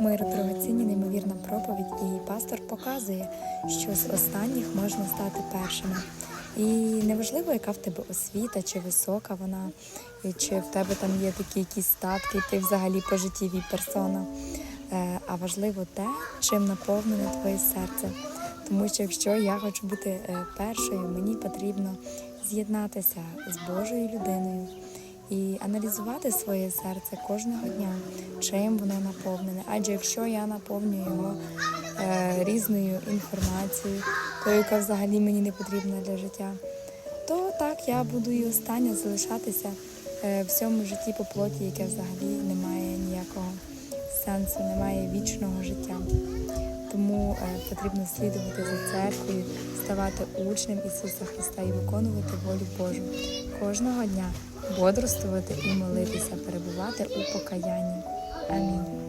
Мир дорогоцінні, неймовірна проповідь, і пастор показує, що з останніх можна стати першими. І неважливо, яка в тебе освіта, чи висока вона, чи в тебе там є такі якісь статки, ти взагалі пожиттєві персона. Е, А важливо те, чим наповнене твоє серце. Тому що якщо я хочу бути е, першою, мені потрібно з'єднатися з Божою людиною і аналізувати своє серце кожного дня, чим воно наповнене. Адже якщо я наповнюю його е, різною інформацією, то яка взагалі мені не потрібна для життя, то так я буду і остання залишатися е, в цьому житті по плоті, яке взагалі не має ніякого сенсу, не має вічного життя. Е, потрібно слідувати за церквою, ставати учнем Ісуса Христа і виконувати волю Божу кожного дня, бодрствувати і молитися, перебувати у покаянні. Амінь.